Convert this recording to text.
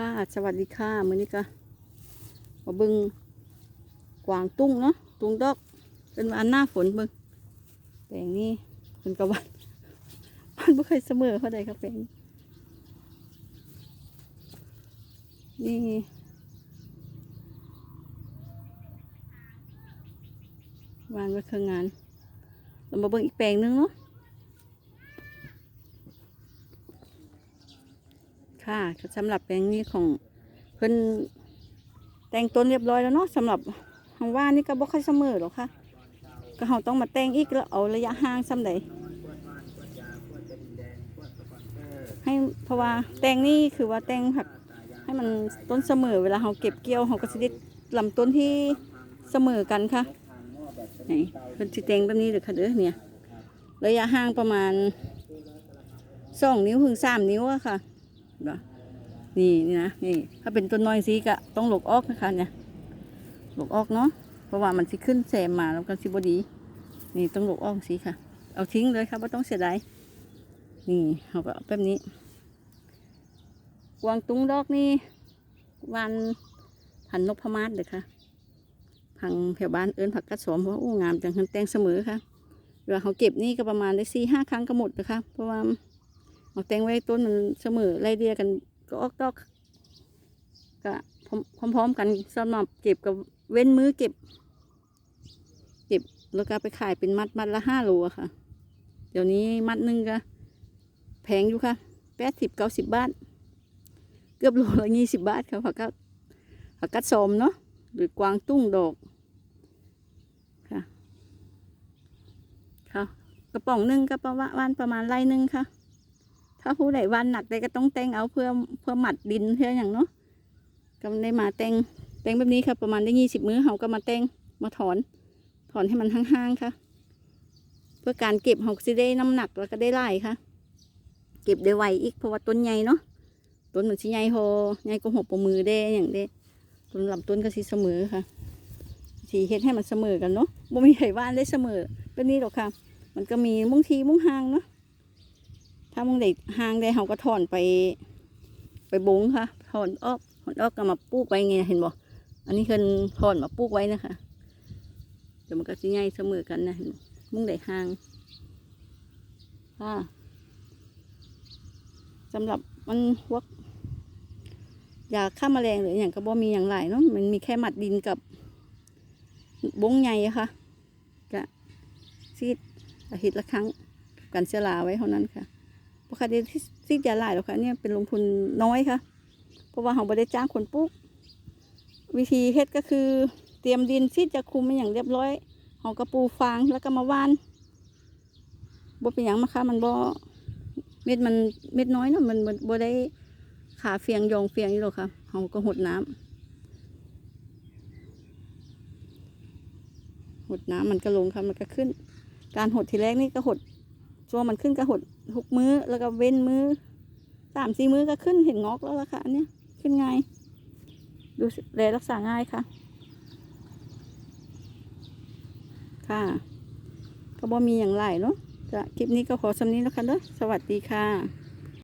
ค่ะ สวัสดีค่ะมื้อนี้ก็มาบึงกวางตุ้งเนาะตุ้งดอกเป็นวันหน้าฝนบึงแปลงนี้เป็นกระวันมันไม่เคยเสมอเขาใดครับแปลงนี้วางไว้เครื่องงานเรามาเบิ่งอีกแปลงหนึงเนาะ ค่ะสำหรับแปลงนี้ของเพิ่นแต่งต้นเรียบร้อยแล้วเนาะสำหรับทางว่านี่ก็บ่ค่อยเสมอหรอกค่ะ ก็เราต้องมาแต่งอีกแล้วเอาระยะห่างซ้ำใดให้เพราะว่าแต่งนี่คือว่าแต่งผักให้มันต้นเสมอเวลาเราเก็บเกี่ยวเราก็จะได้ลำต้นที่เสมอกันค่ะนี่เพิ่นสิแต่งแบบนี้เด้อค่ะเด้อเนี่ยระยะห่างประมาณสองนิ้วถึงสามนิ้วอะค่ะ นะนี่นี่นะนี่ถ้าเป็นต้นน้อยสีก็ต้องหลกออกนะคะเนี่ยหลกออกเนาะเพราะว่ามันสิขึ้นแซมมาแล้วก็สิบดี นี่ต้องหลกออกสีค่ะ เอาทิ้งเลยค่ะไม่ต้องเสียดายนี่เขาก็เอาแบบนี้กวางตุ้งดอกนี่วันพันนกพมาศเลยค่ะพังแถวบ้านเอิญผักกัดสวมเพราะอู้งามจังคันแตงเสมอค่ะเวลาเขาเก็บนี่ก็ประมาณได้สี่ห้าครั้งก็หมดนะคะเพราะว่า เอาแตงไว้ต้นมันเสมอไล่เดียกันก็ออกดอกก็พร้อมๆกันสำหรับเก็บกับเว้นมือเก็บ เก็บแล้วก็ไปขายเป็นมัดมัดละห้าโลค่ะ เดี๋ยวนี้มัดหนึ่งก็แพงอยู่ค่ะแปดสิบเก้าสิบบาท เกือบโลละยี่สิบบาทค่ะผักกัดผักกัดสมเนาะหรือกวางตุ้งดอกค่ะค่ะกระป๋องหนึ่งก็ประมาณประมาณไรหนึ่งค่ะ ถ้าผู้ใดวันหนักได้ก็ต้องแต่งเอาเพื่อเพื่อหมัดดินเพื่ออย่างเนาะก็ได้มาแต่งแต่งแบบนี้ค่ะประมาณได้ยี่สิบมื้อเขาก็มาแต่งมาถอน ถอนให้มันห่างๆค่ะ เพื่อการเก็บเขาจะได้น้ำหนักแล้วก็ได้ไล่ค่ะ เก็บได้ไวอีกเพราะว่าต้นใหญ่เนาะต้นเหมันสิใหญ่พอใหญ่ก็หกปมือได้อย่างเด้ต้นลำต้นก็สิเสมอค่ะสีเฮ็ดให้มันเสมอกันเนาะบ่มีใครว่านได้เสมอเป็นนี้หรอกค่ะ มันก็มีมุ้งทีมุ้งหางเนาะ ถ้ามึงได้ห่างได้เขาก็ถอนไป ไปบงค่ะถอนออกถอนออกก็มาปลูกไว้ไงเห็นบ่อันนี้คือถอนมาปลูกไว้นะคะเดี๋ยวมันก็จะง่ายเสมอกันนะเห็นมึงได้ห่างค่ะสำหรับมันพวกยาฆ่าแมลงหรืออย่างก็บ่มีอย่างไรเนาะมันมีแค่หมัดดินกับบงใหญ่ค่ะกะซีดอาทิตย์ละครั้งกันเชื้อราไว้เท่านั้นค่ะ ราะคดีที่ที่จะหลายหรอกค่ะเนี่ยเป็นลงทุนน้อยค่ะ เพราะว่าเราไม่ได้จ้างคนปลูกวิธีเฮ็ดก็คือเตรียมดินที่จะคุมมันอย่างเรียบร้อยเราก็ปูฟางแล้วก็มาว่านบ่เป็นอย่างมาค่ะมันบ่เม็ดมันเม็ดน้อยเนาะมันมันบ่ได้ขาเฟียงยองเฟียงนี่หรอกค่ะเราก็หดน้ำหดน้ำมันก็ลงค่ะมันก็ขึ้น การหดทีแรกนี่ก็หด ช่วงมันขึ้นก็หดหุกมือ้อแล้วก็เว้นมือ้อสามสี่มื้อก็ขึ้นเห็นงอกแล้วล่ะค่ะอันเนี้ยขึ้นง่ายดูแลรักษาง่ายค่ะ ค่ะก็บ่มีอย่างไรเนาะคลิปนี้ก็ขอสำนี้แล้วค่ะเด้อสวัสดีค่ะ